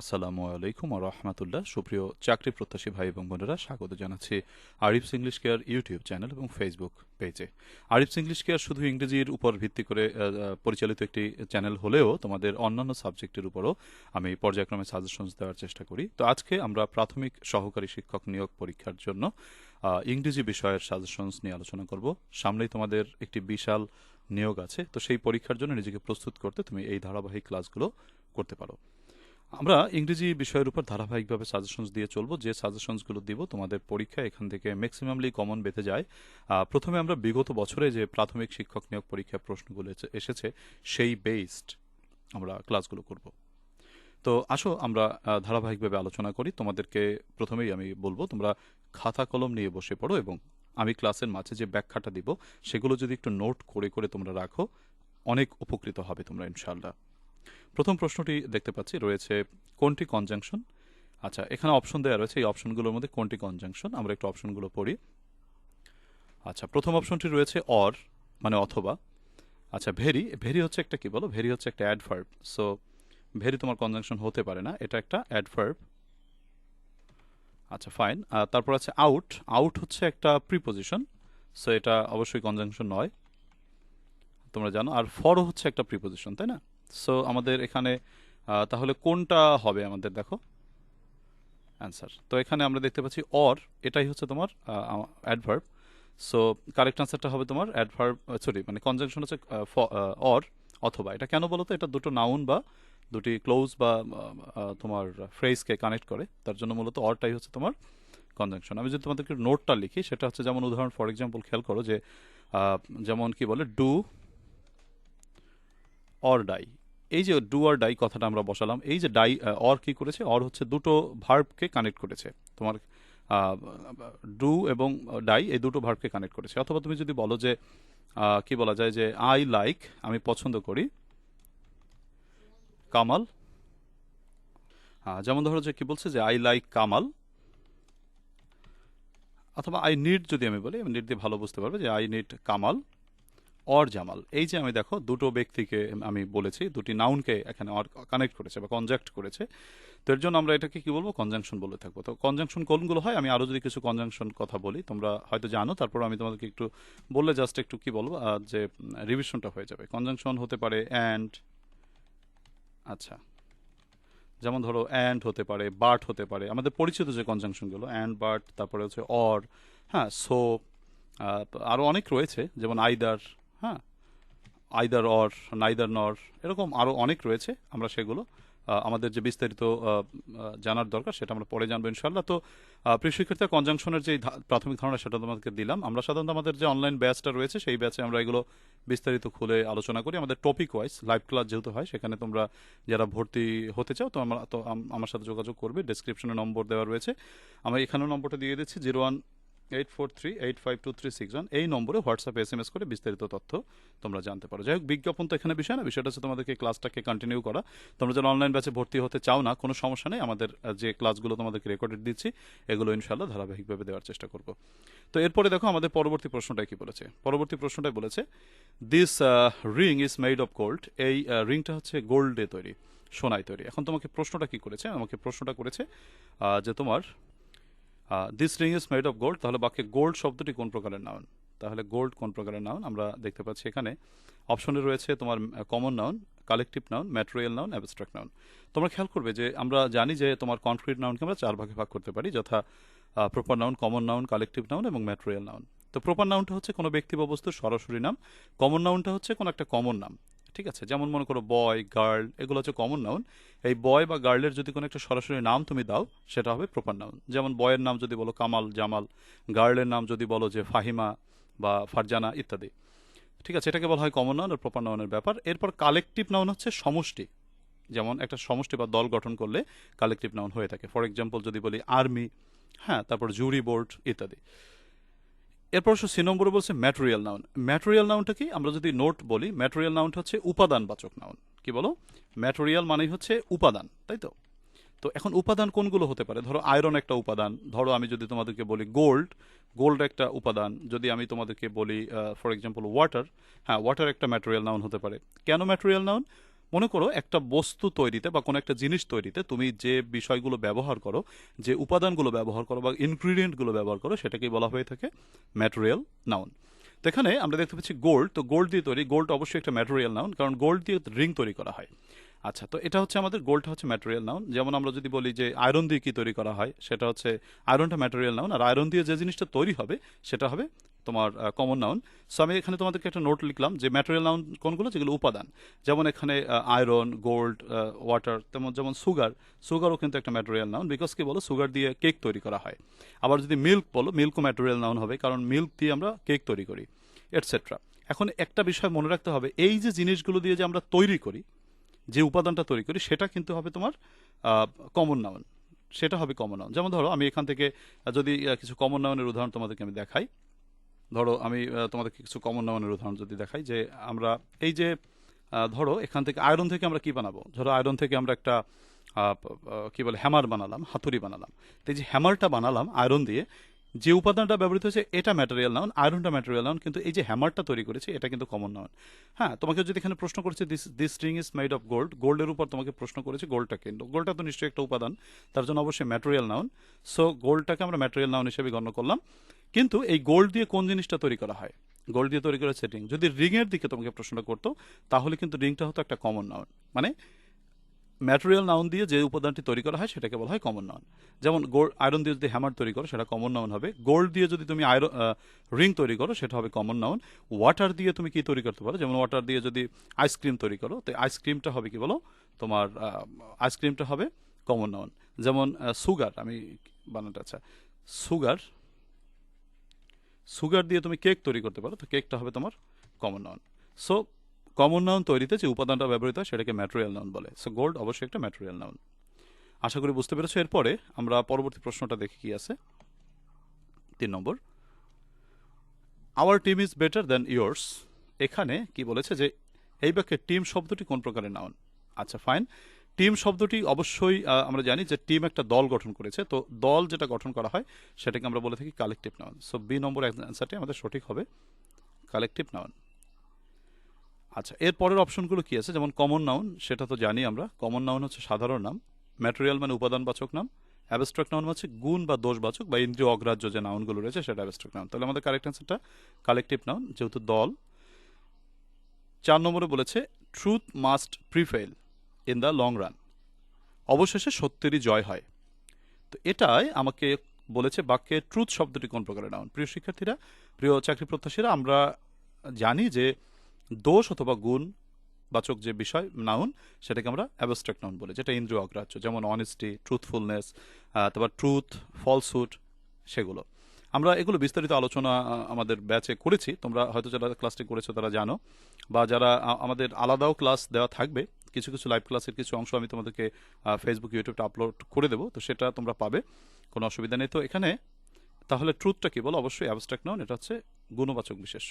আসসালামু আলাইকুম রহমতুল্লাহ। সুপ্রিয় চাকরি প্রত্যাশী ভাই এবং বোনেরা, স্বাগত জানাচ্ছি Arif's English care YouTube channel এবং ফেসবুক পেজে। আরিফস ইংলিশ কেয়ার শুধু ইংরেজির উপর ভিত্তি করে পরিচালিত একটি চ্যানেল হলেও তোমাদের অন্যান্য সাবজেক্টের উপরও আমি পর্যায়ক্রমে সাজেশনস দেওয়ার চেষ্টা করি। তো আজকে আমরা প্রাথমিক সহকারী শিক্ষক নিয়োগ পরীক্ষার জন্য ইংরেজি বিষয়ের সাজেশনস নিয়ে আলোচনা করব। সামনেই তোমাদের একটি বিশাল নিয়োগ আছে। তো সেই পরীক্ষার জন্য নিজেকে প্রস্তুত করতে তুমি এই ধারাবাহিক ক্লাসগুলো করতে পারো। আমরা ইংরেজি বিষয়ের উপর ধারাবাহিকভাবে সাজেশনস দিয়ে চলবো। যে সাজেশনসগুলো দিব, তোমাদের পরীক্ষা এখান থেকে ম্যাক্সিমামলি কমন বেঁধে যায়। প্রথমে আমরা বিগত বছরে যে প্রাথমিক শিক্ষক নিয়োগ পরীক্ষার প্রশ্নগুলো এসেছে, সেই বেসড আমরা ক্লাসগুলো করব। তো আসো, আমরা ধারাবাহিকভাবে আলোচনা করি। তোমাদেরকে প্রথমেই আমি বলব, তোমরা খাতা কলম নিয়ে বসে পড়ো এবং আমি ক্লাসের মাঝে যে ব্যাখ্যাটা দিব, সেগুলো যদি একটু নোট করে করে তোমরা রাখো, অনেক উপকৃত হবে তোমরা ইনশাল্লাহ প্রথম প্রশ্নটি দেখতে পাচ্ছি, রয়েছে কোনটি কনজাংশন আচ্ছা এখানে অপশন দেওয়া রয়েছে, এই অপশনগুলোর মধ্যে কোনটি কনজাংশন আমরা একটু অপশনগুলো পড়ি। আচ্ছা প্রথম অপশনটি রয়েছে অর মানে অথবা। আচ্ছা ভেরি ভেরি হচ্ছে একটা কি বলো? ভেরি হচ্ছে একটা অ্যাডভার্ব সো ভেরি তোমার কনজাংশন হতে পারে না, এটা একটা অ্যাডভার্ব আচ্ছা ফাইন তারপর আছে আউট আউট হচ্ছে একটা প্রিপোজিশন সো এটা অবশ্যই কনজাংশন নয়। তোমরা জানো, আর ফর হচ্ছে একটা প্রিপোজিশন তাই না? সো আমাদের এখানে তাহলে কোনটা হবে আমাদের, দেখো? অ্যান্সার তো এখানে আমরা দেখতে পাচ্ছি অর এটাই হচ্ছে তোমার অ্যাডভার্ব সো কারেক্ট অ্যান্সারটা হবে তোমার অ্যাডভার্ব সরি মানে কনজাংশন হচ্ছে অর অথবা। এটা কেন বলো তো? এটা দুটো নাউন বা দুটি ক্লোজ বা তোমার ফ্রেজকে কানেক্ট করে। তার জন্য মূলত অরটাই হচ্ছে তোমার কনজাংশন আমি যদি তোমাদেরকে নোটটা লিখি, সেটা হচ্ছে যেমন উদাহরণ ফর এক্সাম্পল খেয়াল করো যে যেমন কি বলে ডু অর ডাই এই যে ডু অর ডাই কথাটা আমরা বসালাম এই যে ডাই অর কি করেছে? অর হচ্ছে দুটো ভার্বকে কানেক্ট করেছে। তোমার ডু এবং ডাই এই দুটো ভার্বকে কানেক্ট করেছে। অথবা তুমি যদি বলো যে কি বলা যায় যে আই লাইক আমি পছন্দ করি। কামাল। আহ, যেমন ধরো যে কি বলছে যে আই লাইক কামাল। অথবা আই নিড যদি আমি বলি আমি নিড দিয়ে ভালো বুঝতে পারবে যে I need Kamal. Or Jamal. এই যে আমি দেখো, দুটো ব্যক্তিকে আমি বলেছি, দুটি নাউনকে এখানে অর কানেক্ট করেছে বা কনজাক্ট করেছে, তো এর জন্য আমরা এটাকে কি বলব? কনজাংশন বলে থাকব। তো কনজাংশন কোনগুলো হয়? আমি আরও যদি কিছু কনজাংশন কথা বলি, তোমরা হয়তো জানো, তারপর আমি তোমাদেরকে একটু বললে জাস্ট একটু কি বলব? যে রিভিশনটা হয়ে যাবে। কনজাংশন হতে পারে অ্যান্ড আচ্ছা। যেমন ধরো অ্যান্ড হতে পারে বার্ট হতে পারে। আমাদের পরিচিত যে কনজাংশনগুলো অ্যান্ড বার্ট তারপরে হচ্ছে অর হ্যাঁ সো আরও অনেক রয়েছে, যেমন আইদার হ্যাঁ আইদার অর নাইদার নর এরকম আরও অনেক রয়েছে আমরা সেগুলো। আমাদের যে বিস্তারিত জানার দরকার সেটা আমরা পরে জানব ইনশাল্লাহ তো শিক্ষার্থী কনজাংশনের যে প্রাথমিক ধারণা সেটা তোমাদেরকে দিলাম। আমরা সাধারণত আমাদের যে অনলাইন ব্যাচটা রয়েছে সেই ব্যাচে আমরা এগুলো বিস্তারিত খুলে আলোচনা করি। আমাদের টপিক ওয়াইজ লাইভ ক্লাস যেহেতু হয়, সেখানে তোমরা যারা ভর্তি হতে চাও, তো আমরা, তো আমার সাথে যোগাযোগ করবে। ডেসক্রিপশনে নম্বর দেওয়া রয়েছে। আমরা এখানেও নম্বরটা দিয়ে দিচ্ছি zero one eight four three eight five two three six one এই নম্বরে হোয়াটসঅ্যাপে এস এম এস করে বিস্তারিত তথ্য তোমরা জানতে পারো। যাই হোক, বিজ্ঞাপন তো এখানে বিষয় না, বিষয়টা হচ্ছে তোমাদেরকে ক্লাসটাকে কন্টিনিউ করা। তোমরা যারা অনলাইন ব্যাচে ভর্তি হতে চাও না, কোনো সমস্যা নেই, আমাদের যে ক্লাসগুলো তোমাদেরকে রেকর্ডেড দিচ্ছি, এগুলো ইনশাল্লাহ ধারাবাহিকভাবে দেওয়ার চেষ্টা করব। তো এরপরে দেখো, আমাদের পরবর্তী প্রশ্নটা কি বলেছে? পরবর্তী প্রশ্নটাই বলেছে this ring is made of gold এই রিংটা হচ্ছে গোল্ডে তৈরি, সোনায় তৈরি। এখন তোমাকে প্রশ্নটা কি করেছে? আমাকে প্রশ্নটা করেছে যে তোমার this ring is made of gold তাহলে বাক্যে গোল্ড শব্দটি কোন প্রকারের নাউন তাহলে গোল্ড কোন প্রকারের নাউন আমরা দেখতে পাচ্ছি এখানে অপশনে রয়েছে তোমার common noun collective noun material noun abstract noun তোমরা খেয়াল করবে যে আমরা জানি যে তোমার কনক্রিট নাউনকে আমরা চার ভাগে ভাগ করতে পারি, যথা proper noun common noun collective noun এবং ম্যাটেরিয়াল নাউন তো প্রপার নাউনটা হচ্ছে কোনো ব্যক্তি বা বস্তুর সরাসরি নাম কমন নাউনটা হচ্ছে কোনো একটা কমন নাম। ঠিক আছে? যেমন মনে করো বয় গার্ল এগুলো হচ্ছে কমন নাউন এই বয় বা গার্লের যদি কোনো একটা সরাসরি নাম তুমি দাও, সেটা হবে প্রপার নাউন যেমন বয়ের নাম যদি বলো কামাল, জামাল গার্লের নাম যদি বলো যে ফাহিমা বা ফারজানা ইত্যাদি। ঠিক আছে? এটাকে বলা হয় কমন নাউন আর প্রপার নাউনের ব্যাপার। এরপর কালেকটিভ নাউন হচ্ছে সমষ্টি। যেমন একটা সমষ্টি বা দল গঠন করলে কালেকটিভ নাউন হয়ে থাকে। ফর এক্সাম্পল যদি বলি আর্মি হ্যাঁ তারপর জুরি বোর্ড ইত্যাদি। এরপর সে নম্বরে বলছে ম্যাটেরিয়াল নাউন ম্যাটেরিয়াল নাউনটা কি? আমরা যদি নোট বলি ম্যাটেরিয়াল নাউনটা হচ্ছে উপাদানবাচক নাউন কি বলো? ম্যাটেরিয়াল মানেই হচ্ছে উপাদান, তাই তো? তো এখন উপাদান কোনগুলো হতে পারে? ধরো আয়রন একটা উপাদান। ধরো আমি যদি তোমাদেরকে বলি গোল্ড গোল্ড একটা উপাদান। যদি আমি তোমাদেরকে বলি ফর এক্সাম্পল ওয়াটার হ্যাঁ ওয়াটার একটা ম্যাটেরিয়াল নাউন হতে পারে। কেন ম্যাটেরিয়াল নাউন মনে করো একটা বস্তু তৈরিতে বা কোনো একটা জিনিস তৈরিতে তুমি যে বিষয়গুলো ব্যবহার করো, যে উপাদানগুলো ব্যবহার করো বা ইনগ্রিডিয়েন্টগুলো ব্যবহার করো, সেটাকেই বলা হয়ে থাকে ম্যাটেরিয়াল নাউন। তো এখানে আমরা দেখতে পাচ্ছি গোল্ড, তো গোল্ড দিয়ে তৈরি, গোল্ড অবশ্যই একটা ম্যাটেরিয়াল নাউন, কারণ গোল্ড দিয়ে রিং তৈরি করা হয়। আচ্ছা তো এটা হচ্ছে আমাদের, গোল্ডটা হচ্ছে ম্যাটেরিয়াল নাউন। যেমন আমরা যদি বলি যে আয়রন দিয়ে কি তৈরি করা হয়, সেটা হচ্ছে আয়রনটা ম্যাটেরিয়াল নাউন, আর আয়রন দিয়ে যে জিনিসটা তৈরি হবে, সেটা হবে তোমার কমন নাউন সো আমি এখানে তোমাদেরকে একটা নোট লিখলাম যে ম্যাটেরিয়াল নাউন কোনগুলো? যেগুলো উপাদান। যেমন এখানে আয়রন গোল্ড ওয়াটার তেমন যেমন সুগার সুগারও কিন্তু একটা ম্যাটেরিয়াল নাউন বিকজ কি বলো? সুগার দিয়ে কেক তৈরি করা হয়। আবার যদি মিল্ক বলো মিল্কও ম্যাটেরিয়াল নাউন হবে কারণ মিল্ক দিয়ে আমরা কেক তৈরি করি এটসেট্রা এখন একটা বিষয় মনে রাখতে হবে, এই যে জিনিসগুলো দিয়ে যে আমরা তৈরি করি, যে উপাদানটা তৈরি করি, সেটা কিন্তু হবে তোমার কমন নাউন সেটা হবে কমন নাউন যেমন ধরো, আমি এখান থেকে যদি কিছু কমন নাউনের উদাহরণ তোমাদেরকে আমি দেখাই। ধরো আমি আহ, তোমাদেরকে কিছু কমন নাউনের উদাহরণ যদি দেখাই যে আমরা এই যে ধরো এখান থেকে আয়রন থেকে আমরা কি বানাবো? ধরো আয়রন থেকে আমরা একটা কি বলে হ্যামার বানালাম হাতুড়ি বানালাম। তো এই যে হ্যামারটা বানালাম আয়রন দিয়ে যে উপাদানটা ব্যবহৃত হয়েছে এটা ম্যাটেরিয়াল নাউন আয়রনটা ম্যাটেরিয়াল নাউন কিন্তু এই যে হ্যামারটা তৈরি করেছে এটা কিন্তু কমন নাউন হ্যাঁ তোমাকে যদি এখানে প্রশ্ন করেছে this this ring is made of gold গোল্ডের উপর তোমাকে প্রশ্ন করেছে গোল্ডটা কিন্তু গোল্ডটা তো নিশ্চয়ই একটা উপাদান তার জন্য অবশ্যই ম্যাটেরিয়াল নাউন সো গোল্ডটাকে আমরা ম্যাটেরিয়াল নাউন হিসেবে গণ্য করলাম। কিন্তু এই গোল্ড দিয়ে কোন জিনিসটা তৈরি করা হয়? গোল্ড দিয়ে তৈরি করেছে রিং যদি রিংয়ের দিকে তোমাকে প্রশ্নটা করতো, তাহলে কিন্তু রিংটা হতো একটা কমন নাউন মানে ম্যাটেরিয়াল নাউন দিয়ে যে উপাদানটি তৈরি করা হয়, সেটাকে বলা হয় কমন নাউন যেমন গোল্ড আয়রন দিয়ে যদি হ্যামার তৈরি করো, সেটা কমন নাউন হবে। গোল্ড দিয়ে যদি তুমি আয়রন রিং তৈরি করো, সেটা হবে কমন নাউন ওয়াটার দিয়ে তুমি কি তৈরি করতে পারো? যেমন ওয়াটার দিয়ে যদি আইসক্রিম তৈরি করো, তো আইসক্রিমটা হবে কি বলো? তোমার আইসক্রিমটা হবে কমন নাউন যেমন সুগার আমি বানানটা আচ্ছা সুগার সুগার দিয়ে তুমি কেক তৈরি করতে পারো, তো কেকটা হবে তোমার common noun so common noun তৈরিতে যে উপাদানটা ব্যবহৃত হয় সেটাকে ম্যাটেরিয়াল নাউন বলে। সো গোল্ড অবশ্যই একটা ম্যাটেরিয়াল নাউন আশা করি বুঝতে পেরেছ। এরপরে আমরা পরবর্তী প্রশ্নটা দেখি কি আছে। তিন number. Our team is better than yours এখানে কি বলেছে যে, এই বাক্যে টিম শব্দটি কোন প্রকারের নাউন আচ্ছা ফাইন টিম শব্দটি অবশ্যই আমরা জানি যে টিম একটা দল গঠন করেছে। তো দল যেটা গঠন করা হয়, সেটাকে আমরা বলে থাকি collective noun so B number অ্যান্সারটি আমাদের সঠিক হবে কালেকটিভ নাউন আচ্ছা এর পরের অপশনগুলো কি আছে? যেমন কমন নাউন সেটা তো জানি আমরা। কমন নাউন হচ্ছে সাধারণ নাম। ম্যাটেরিয়াল মানে উপাদানবাচক নাম। অ্যাবস্ট্রাক্ট নাউন হচ্ছে গুণ বা দোষবাচক বা ইন্দ্রিয় অগ্রাহ্য যে নাউনগুলো রয়েছে, সেটা অ্যাবস্ট্রাক্ট নাউন তাহলে আমাদের কারেক্ট অ্যান্সারটা কালেকটিভ নাউন যেহেতু দল। চার নম্বরে বলেছে truth must prevail in the long run অবশেষে সত্যেরই জয় হয়। তো এটাই আমাকে বলেছে বাক্যে ট্রুথ শব্দটি কোন প্রকারের নাউন প্রিয় শিক্ষার্থীরা, প্রিয় চাকরি প্রত্যাশীরা, আমরা জানি যে দোষ অথবা গুণ বাচক যে বিষয় নাউন সেটাকে আমরা অ্যাবস্ট্রাক্ট নাউন বলি, যেটা ইন্দ্রিয় অগ্রাহ্য, যেমন অনেস্টি ট্রুথফুলনেস তারপর ট্রুথ ফলসুট সেগুলো। আমরা এগুলো বিস্তারিত আলোচনা আমাদের ব্যাচে করেছি। তোমরা হয়তো যারা ক্লাসটি করেছ তারা জানো। বা যারা আমাদের আলাদাও ক্লাস দেওয়া থাকবে কিছু কিছু লাইভ ক্লাসের কিছু অংশ আমি তোমাদেরকে ফেসবুক ইউটিউবটা আপলোড করে দেবো, তো সেটা তোমরা পাবে, কোনো অসুবিধা নেই। তো এখানে, তাহলে ট্রুথটা কি বলো? অবশ্যই অ্যাবস্ট্রাক্ট নাউন এটা হচ্ছে গুণবাচক বিশেষ্য।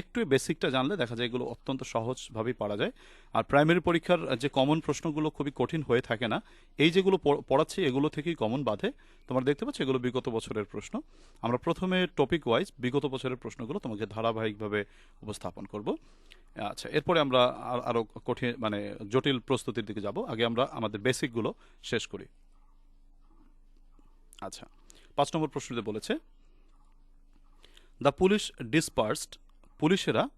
একটু বেসিকটা জানলে দেখা যায় এগুলো অত্যন্ত সহজভাবেই পারা যায়। আর প্রাইমারি পরীক্ষার যে কমন প্রশ্নগুলো খুবই কঠিন হয়ে থাকে না, এই যেগুলো পড়াচ্ছি এগুলো থেকেই কমন বাধে। তোমরা দেখতে পাচ্ছ এগুলো বিগত বছরের প্রশ্ন। আমরা প্রথমে টপিক ওয়াইজ বিগত বছরের প্রশ্নগুলো তোমাকে ধারাবাহিকভাবে উপস্থাপন করব। আচ্ছা এরপরে আমরা আর- কঠিন মানে জটিল প্রস্তুতির দিকে যাব। আগে আমরা আমাদের বেসিকগুলো শেষ করি। আচ্ছা পাঁচ নম্বর প্রশ্নতে বলেছে দ্য পুলিশ ডিসপার্সড পুলিশেরা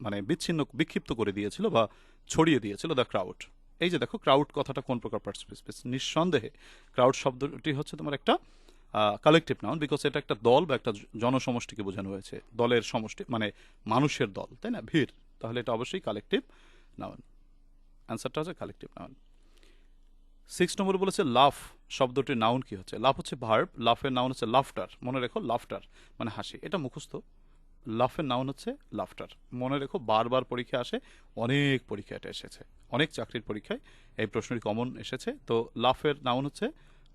মানে বিচ্ছিন্ন, বিক্ষিপ্ত করে দিয়েছিল বা ছড়িয়ে দিয়েছিল দ্য ক্রাউড এই যে দেখো ক্রাউড কথাটা কোন প্রকার পার্টিসিপেট নিঃসন্দেহে ক্রাউড শব্দটি হচ্ছে তোমার একটা কালেকটিভ নাউন বিকজ এটা একটা দল বা একটা জনসমষ্টিকে বোঝানো হয়েছে। দলের সমষ্টি মানে মানুষের দল, তাই না? ভিড়। তাহলে এটা অবশ্যই কালেকটিভ নাউন অ্যান্সারটা হচ্ছে কালেকটিভ নাউন সিক্স নম্বর বলেছে লাফ শব্দটির নাউন কি হচ্ছে? লাফ হচ্ছে ভার্ব লাফের নাউন হচ্ছে লাফটার মনে রেখো লাফটার মানে হাসি। এটা মুখস্থ। লাফের নাউন হচ্ছে লাফটার মনে রেখো বারবার পরীক্ষা আসে, অনেক পরীক্ষা এটা এসেছে। অনেক চাকরির পরীক্ষায় এই প্রশ্নটি কমন এসেছে। তো লাফের নাউন হচ্ছে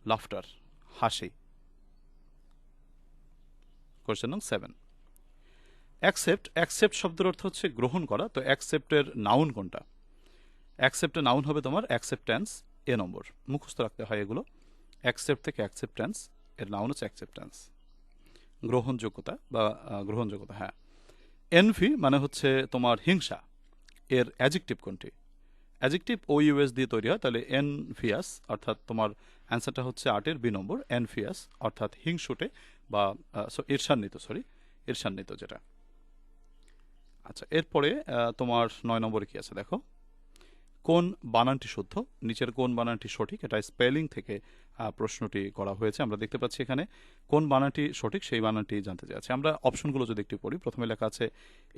লাফটার হাসি। কোয়েশ্চেন নং সেভেন অ্যাকসেপ্ট অ্যাকসেপ্ট শব্দের অর্থ হচ্ছে গ্রহণ করা, তো অ্যাকসেপ্টের নাউন কোনটা? অ্যাকসেপ্টের নাউন হবে তোমার অ্যাকসেপ্ট্যান্স এ নম্বর। মুখস্থ রাখতে হয় এগুলো। অ্যাকসেপ্ট থেকে অ্যাকসেপ্ট্যান্স এর নাউন হচ্ছে অ্যাকসেপ্ট্যান্স গ্রহণযোগ্যতা বা গ্রহণযোগ্যতা হ্যাঁ। এনভি মানে হচ্ছে তোমার হিংসা। এর অ্যাজেক্টিভ কোনটি? অ্যাজেক্টিভ ও ইউএস দিয়ে তৈরি হয়, তাহলে এনফিয়াস অর্থাৎ তোমার অ্যান্সারটা হচ্ছে আটের বি নম্বর এনফিয়াস অর্থাৎ হিংসুটে বা ঈর্ষান্বিত সরি ঈর্ষান্বিত যেটা। আচ্ছা এরপরে তোমার নয় নম্বরে কি আছে দেখো? কোন বানানটি শুদ্ধ? নিচের কোন বানানটি সঠিক? এটা স্পেলিং থেকে প্রশ্নটি করা হয়েছে। আমরা দেখতে পাচ্ছি এখানে কোন বানানটি সঠিক, সেই বানানটি জানতে চাইছে। আমরা অপশনগুলো যদি একটু পড়ি, প্রথমে লেখা আছে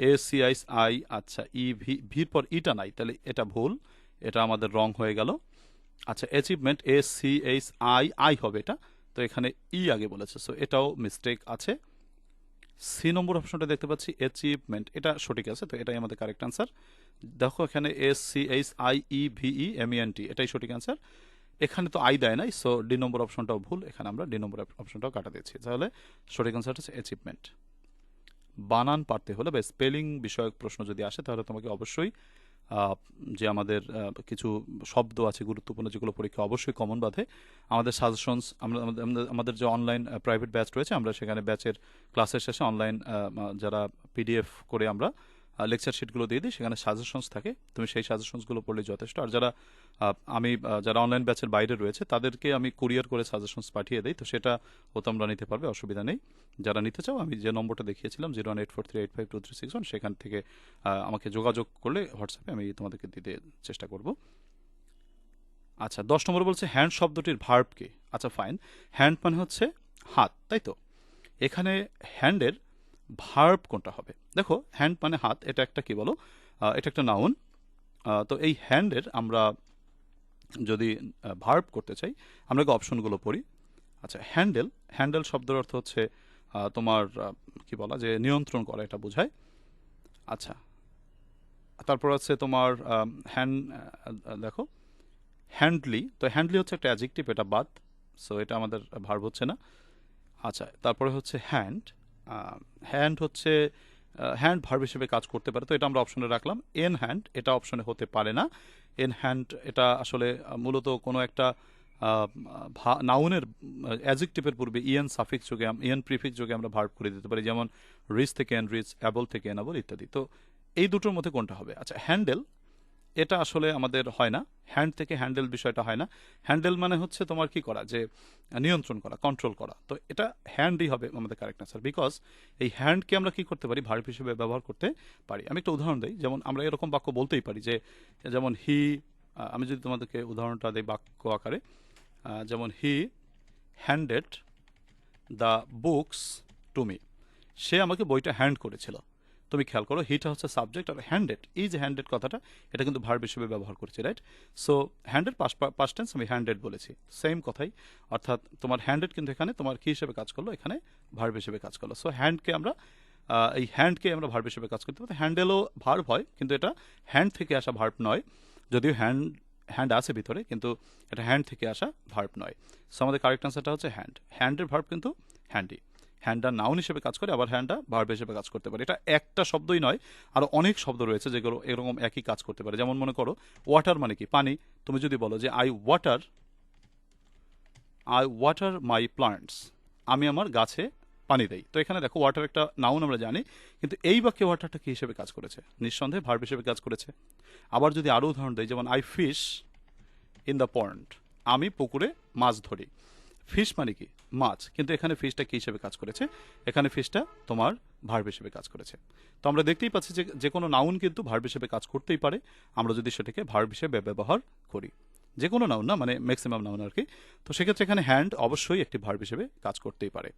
এ সি আইস আই আচ্ছা ই ভি ভির পর ইটা নাই, তাহলে এটা ভুল, এটা আমাদের রং হয়ে গেল। আচ্ছা achievement A C H I I হবে এটা। তো এখানে ই আগে বলেছে সো এটাও মিস্টেক আছে। সি নম্বর অপশনটা দেখতে পাচ্ছি অ্যাচিভমেন্ট এটা সঠিক আছে, তো এটাই আমাদের কারেক্ট আনসার দেখো এখানে S C H I E V E M N T এটাই সঠিক আনসার এখানে তো আই দেয় নাই সো ডি নম্বর অপশনটাও ভুল। এখানে আমরা ডি নম্বর অপশনটাও কাটা দিয়েছি। তাহলে সঠিক আনসার হচ্ছে অ্যাচিভমেন্ট বানান পারতে হলে বা স্পেলিং বিষয়ক প্রশ্ন যদি আসে, তাহলে তোমাকে অবশ্যই যে আমাদের কিছু শব্দ আছে, গুরুত্বপূর্ণ, যেগুলো পরীক্ষা অবশ্যই কমন বাধে। আমাদের সাজেশনস আমরা আমাদের- যে অনলাইন প্রাইভেট ব্যাচ রয়েছে, আমরা সেখানে ব্যাচের ক্লাসের শেষে অনলাইন যারা পিডিএফ করে আমরা লেকচার শিটগুলো দিয়ে দিই, সেখানে সাজেশনস থাকে। তুমি সেই সাজেশনসগুলো পড়লে যথেষ্ট। আর যারা আমি যারা অনলাইন ব্যাচের বাইরে রয়েছে, তাদেরকে আমি কুরিয়ার করে সাজেশনস পাঠিয়ে দিই। তো সেটা ও তোমরা নিতে পারবে, অসুবিধা নেই। যারা নিতে চাও, আমি যে নম্বরটা দেখিয়েছিলাম zero one eight four three eight five two three six one সেখান থেকে আমাকে যোগাযোগ করলে হোয়াটসঅ্যাপে আমি তোমাদেরকে দিতে চেষ্টা করব। আচ্ছা দশ নম্বর বলছে হ্যান্ড শব্দটির ভার্ব আচ্ছা ফাইন হ্যান্ড মানে হচ্ছে হাত, তাই তো? এখানে হ্যান্ডের ভার্ব কোনটা হবে? দেখো হ্যান্ড মানে হাত, এটা একটা কি বলো? এটা একটা নাউন তো এই হ্যান্ডের আমরা যদি ভার্ব করতে চাই, আমরা অপশনগুলো পড়ি। আচ্ছা হ্যান্ডেল হ্যান্ডেল শব্দের অর্থ হচ্ছে তোমার কি বলা, যে নিয়ন্ত্রণ করা, এটা বোঝায়। আচ্ছা তারপর আছে তোমার হ্যান্ড দেখো হ্যান্ডলি তো হ্যান্ডলি হচ্ছে একটা অ্যাজেক্টিভ এটা বাদ সো এটা আমাদের ভার্ব হচ্ছে না। আচ্ছা তারপরে হচ্ছে হ্যান্ড হ্যান্ড হচ্ছে হ্যান্ড ভার্ব হিসেবে কাজ করতে পারে, তো এটা আমরা অপশনে রাখলাম। এন হ্যান্ড এটা অপশনে হতে পারে না। এন হ্যান্ড এটা আসলে মূলত কোনো একটা নাউনের অ্যাজেক্টিভের পূর্বে ইএন সাফিক্স যোগে ইএন প্রিফিক্স যোগে আমরা ভার্ব করে দিতে পারি, যেমন রিচ থেকে এন রিচ অ্যাবল থেকে এনাবল ইত্যাদি। তো এই দুটোর মধ্যে কোনটা হবে? আচ্ছা হ্যান্ডেল এটা আসলে আমাদের হয় না। হ্যান্ড থেকে হ্যান্ডেল বিষয়টা হয় না। হ্যান্ডেল মানে হচ্ছে তোমার কি করা? যে, নিয়ন্ত্রণ করা কন্ট্রোল করা। তো এটা হ্যান্ডই হবে আমাদের কারেক্ট আনসার বিকজ এই হ্যান্ডকে আমরা কি করতে পারি? ভার্ব হিসেবে ব্যবহার করতে পারি। আমি একটা উদাহরণ দিই। যেমন আমরা এরকম বাক্য বলতেই পারি যে, যেমন হি আমি যদি তোমাদেরকে উদাহরণটা দিই বাক্য আকারে যেমন he handed the books to me সে আমাকে বইটা হ্যান্ড করেছিল। তুমি খেয়াল করো হিটা হচ্ছে সাবজেক্ট আর হ্যান্ডেড এই যে হ্যান্ডেড কথাটা, এটা কিন্তু ভার্ব হিসেবে ব্যবহার করছি right so handed past tense আমি হ্যান্ডেড বলেছি সেম কথাই, অর্থাৎ তোমার হ্যান্ডেড কিন্তু এখানে, তোমার কি হিসেবে কাজ করল, এখানে ভার্ব হিসেবে কাজ করল। সো হ্যান্ডকে আমরা এই হ্যান্ডকে আমরা ভার্ব হিসেবে কাজ করতে পারি হ্যান্ডেলও ভার্ব হয়, কিন্তু এটা হ্যান্ড থেকে আসা ভার্ব নয়, যদিও হ্যান্ড হ্যান্ড আছে ভিতরে, কিন্তু এটা হ্যান্ড থেকে আসা ভার্ব নয়। সো আমাদের কারেক্ট আনসারটা হচ্ছে হ্যান্ড হ্যান্ডের ভার্ব কিন্তু হ্যান্ডি হ্যান্ডটা নাউন হিসেবে কাজ করে, আবার হ্যান্ডটা ভার্ব হিসেবে কাজ করতে পারে। এটা একটা শব্দই নয়, আরও অনেক শব্দ রয়েছে যেগুলো এরকম একই কাজ করতে পারে। যেমন মনে করো ওয়াটার মানে কি? পানি। তুমি যদি বলো যে I water I water my plants আমি আমার গাছে পানি দেই। তো এখানে দেখো ওয়াটার একটা নাউন আমরা জানি, কিন্তু এই বাক্যে ওয়াটারটা কি হিসেবে কাজ করেছে? নিঃসন্দেহে ভার্ব হিসেবে কাজ করেছে। আবার যদি আরও উদাহরণ দেই, যেমন I fish in the pond আমি পুকুরে মাছ ধরি। ফিশ মানে কি? মাছ। কিন্তু এখানে ফিশটা কি হিসেবে কাজ করেছে? এখানে ফিশটা তোমার ভার্ব হিসেবে কাজ করেছে। তো আমরা দেখতেই পাচ্ছি যে যে কোনো নাউন কিন্তু ভার্ব হিসেবে কাজ করতেই পারে। আমরা যদি সেটাকে ভার্ব হিসেবে ব্যবহার করি। যে কোনো নাউন না মানে ম্যাক্সিমাম নাউন আর কি। তো সেক্ষেত্রে এখানে হ্যান্ড অবশ্যই একটি ভার্ব হিসেবে কাজ করতেই পারে।